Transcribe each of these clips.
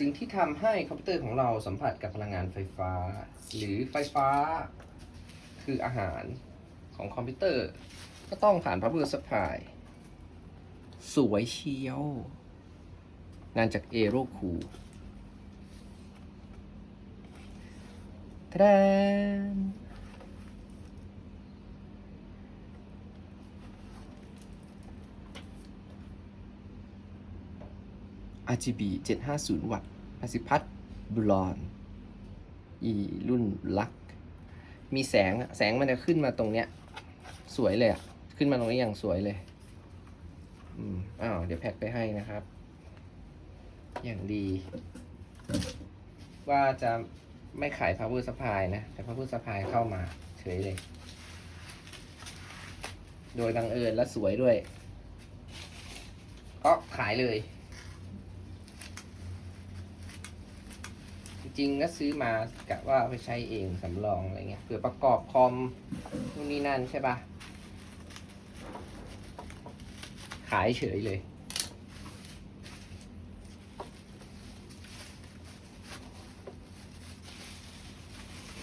สิ่งที่ทำให้คอมพิวเตอร์ของเราสัมผัสกับพลังงานไฟฟ้า หรือไฟฟ้า คืออาหารของคอมพิวเตอร์ ก็ต้องผ่าน power supply สวยเชียว งานจากเอโรคูทะดาน RGB 750 วัตต์อาสิพัทบลอนอีรุ่นลัก มีแสงอะแสงมันจะขึ้นมาตรงเนี้ย สวยเลยอะขึ้นมาตรงนี้อย่างสวยเลยอืมอ้าวเดี๋ยวแพ็คไปให้นะครับ อย่างดี ว่าจะไม่ขาย power supply นะ แต่ power supply เข้ามาเฉยเลย โดยบังเอิญและสวยด้วย ก็ขายเลย ริง ๆ ก็ซื้อมากะว่าเอาไปใช้เองสำรองอะไรเงี้ยเผื่อประกอบคอมนู่นนี่นั่นใช่ปะขายเฉยเลย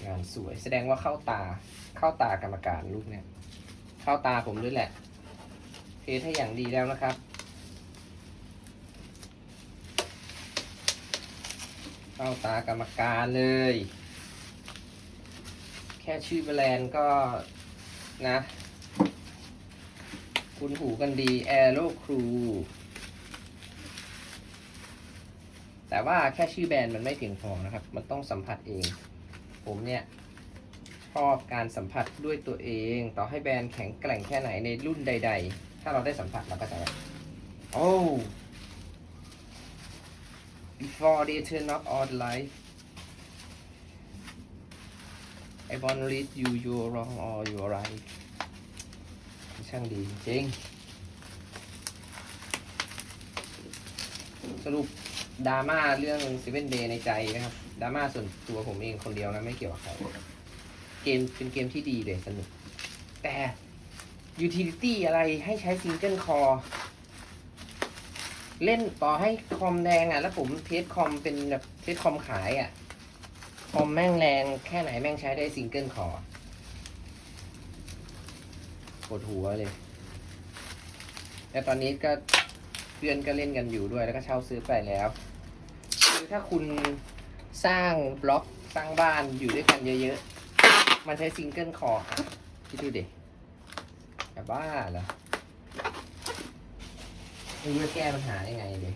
งานสวยแสดงว่าเข้าตาเข้าตากรรมการลูกเนี่ย เข้าตาผมด้วยแหละ เทสให้อย่างดีแล้วนะครับ เข้าตากรรมการเลย แค่ชื่อแบรนด์ก็นะ คุณหูกันดี Aero Crew แต่ว่าแค่ชื่อแบรนด์มันไม่เพียงพอนะครับ มันต้องสัมผัสเอง ผมเนี่ยชอบการสัมผัสด้วยตัวเอง ต่อให้แบรนด์แข็งแกร่งแค่ไหนในรุ่นใด ๆ ถ้าเราได้สัมผัสเราก็จะโอ้ before they turn off all the light I want to lead you you're wrong or you're right ช่างดีจริง สรุปดราม่าเรื่อง Seven Day ในใจนะครับดราม่าส่วนตัวผมเองคนเดียวนะ ไม่เกี่ยวกับใครเกมเป็นเกมที่ดีเลยสนุก แต่ utility อะไรให้ใช้ single core เล่ เล่นต่อให้คอมแดงอะ แล้วผมเทสคอมเป็นแบบเทสคอมขายอะ คอมแม่งแรงแค่ไหนแม่งใช้ได้ซิงเกิลคอร์ปวดหัวเลย แต่ตอนนี้ก็เพื่อนก็เล่นกันอยู่ด้วยแล้วก็เช่าซื้อไปแล้ว คือถ้าคุณสร้างบล็อกสร้างบ้านอยู่ด้วยกันเยอะๆ มันใช้ซิงเกิลคอร์คิดดูดิจะบ้าเหรอ ไม่รู้จะแก้ปัญหายังไงเลย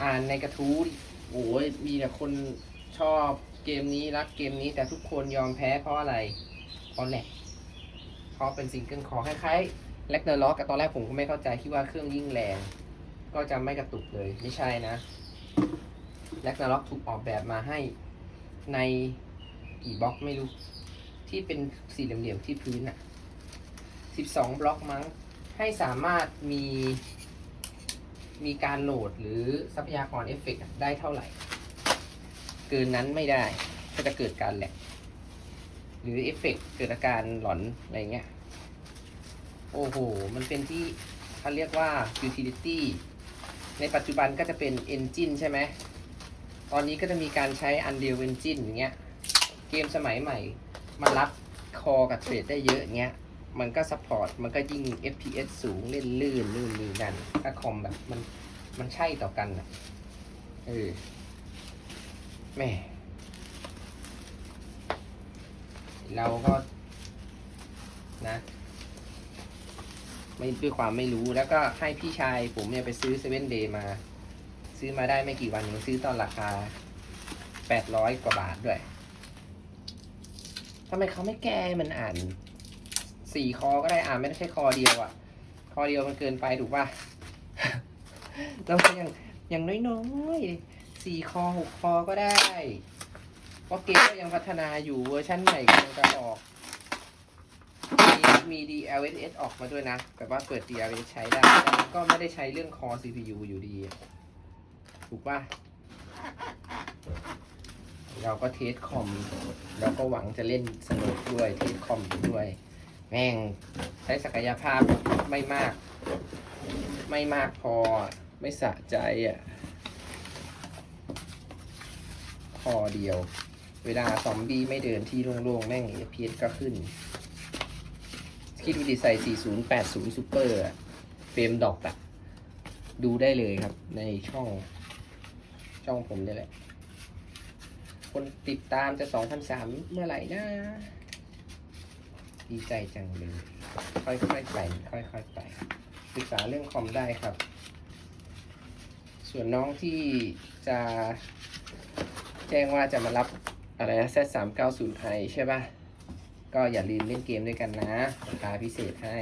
อ่านในกระทู้โอ้ยมีแต่คนชอบเกมนี้รักเกมนี้ แต่ทุกคนยอมแพ้เพราะอะไร เพราะแหลกเพราะเป็นซิงเกิลคอคล้ายๆแลกเนอร์ล็อกตอนแรกผมก็ไม่เข้าใจคิดว่าเครื่องยิ่งแรง ก็จะไม่กระตุกเลยไม่ใช่นะแลกเนอร์ล็อกถูกออกแบบมาให้ในกี่บล็อกไม่รู้ ที่เป็นสี่เหลี่ยมๆที่พื้นอะ 12 บล็อกมั้ง ให้สามารถมี มีการโหลดหรือทรัพยากรเอฟเฟกต์ได้เท่าไหร่ เกินนั้นไม่ได้ก็จะเกิดการแหลกหรือเอฟเฟกต์เกิดอาการหลอน อะไรเงี้ย โอ้โห มันเป็นที่เขาเรียกว่า utility ในปัจจุบันก็จะเป็น engine ใช่ไหม ตอนนี้ก็จะมีการใช้ Unreal Engine อย่างเงี้ย เกมสมัยใหม่มารับคอกับเทรดได้เยอะอย่างเงี้ย มันก็ซัพพอร์ต มันก็ยิ่ง FPS สูงเล่นลื่นนู่นนี่นั่นถ้าคอมแบบมันมันใช่ต่อกันนะเออแม่เราก็นะ ไม่ด้วยความไม่รู้แล้วก็ให้พี่ชายผมเนี่ยไปซื้อเซเว่นเดย์มา ซื้อมาได้ไม่กี่วันเองซื้อตอนราคาแปดร้อยกว่าบาทด้วยทำไมเขาไม่แก้มันอ่าน สี่คอก็ได้อ่าไม่ได้ใช่คอเดียวอะ่ะ คอเดียวมันเกินไปถูกป่ะเราก็ยังอย่างน้อยๆสี่คอหกคอก็ได้เพราะเกมก็ยังพัฒนาอยู่เวอร์ชันใหม่กำลังจะออก มีมี DLSS ออกมาด้วยนะแบบว่าเปิด DLSS ใช้ได้แต่ก็ไม่ได้ใช้เรื่องคอ CPU อยู่ดี ถูกป่ะเราก็เทสคอม เราก็หวังจะเล่นสนุกด้วย เทสคอมด้วย แม่งใช้ศักยภาพไม่มาก ไม่มากพอไม่สะใจอะพอเดียว เวลาซอมบี้ไม่เดินที่โล่งๆ แม่งเอพีก็ขึ้น คิดดูดิใส่ 4080 Super อะเฟรมดอกอะดูได้เลยครับ ในช่อง ช่องผมนี่แหละ คนติดตามจะ 2,003 เมื่อไหร่นะ ดีใจจังเลย ค่อยๆไปค่อยๆไปศึกษาเรื่องคอมได้ครับ ส่วนน้องที่จะแจ้งว่าจะมารับอะไรนะ Z390i ใช่ปะก็อย่าลืมเล่นเกมด้วยกันนะราคาพิเศษให้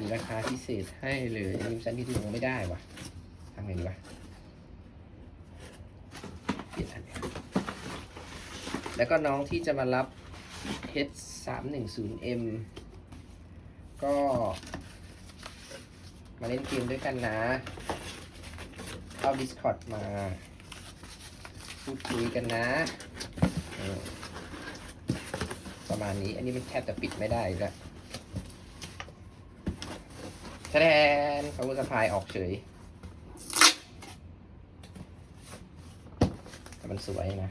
มีราคาพิเศษให้เลยยิมซันที่ลงไม่ได้วะทำไงดีวะเปลี่ยนอันนี้แล้วก็น้องที่จะมารับ H310M ก็มาเล่นเกมด้วยกันนะ เข้า Discord มา พูดคุยกันนะ ประมาณนี้ อันนี้มันแทบจะปิดไม่ได้แล้วแสดงเขาสะพายออกเฉย แต่มันสวยนะ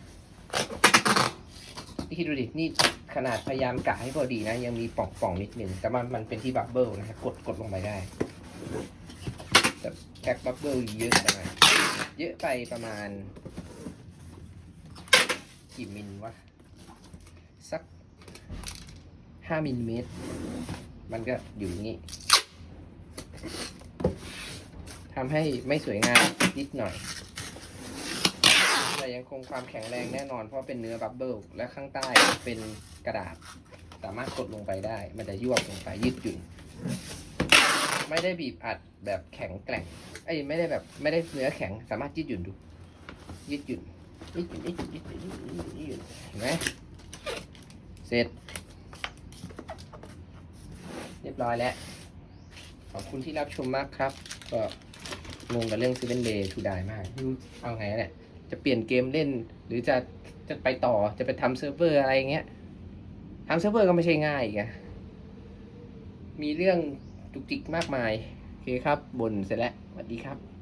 นี่คิดดูดินี่ขนาดพยายามกะให้พอดีนะ ยังมีป่องป่องนิดนึงแต่มันมันเป็นที่บับเบิลนะครับกดกดลงไปได้ แต่แพ็กบับเบิลเยอะไปเยอะไปประมาณ กี่มิลวะ สักห้ามิลิเมตร มันก็อยู่อย่างนี้ทำให้ไม่สวยงามนิดหน่อย คงความแข็งแรงแน่นอนเพราะเป็นเนื้อบับเบิลและข้างใต้เป็นกระดาษ สามารถกดลงไปได้ มันจะยวบลงไปยืดหยุ่น ไม่ได้บีบอัดแบบแข็งแกร่งไอ้ไม่ได้แบบไม่ได้เนื้อแข็งสามารถยืดหยุ่นดู ยืดหยุ่นยืดหยุ่นยืดหยุ่นยืดหยุ่นยืดหยุ่นยืดหยุ่นเห็นไหมเสร็จ เรียบร้อยแล้ว ขอบคุณที่รับชมมากครับ ก็งงกับเรื่องซีเ e นเดย์ทูดายมากยูเอาไงเนี่ย จะเปลี่ยนเกมเล่น หรือจะจะไปต่อจะไปทำเซิร์ฟเวอร์อะไรเงี้ยทำเซิร์ฟเวอร์ก็ไม่ใช่ง่ายไงมีเรื่องจุกจิกมากมาย โอเคครับ บนเสร็จแล้วสวัสดีครับ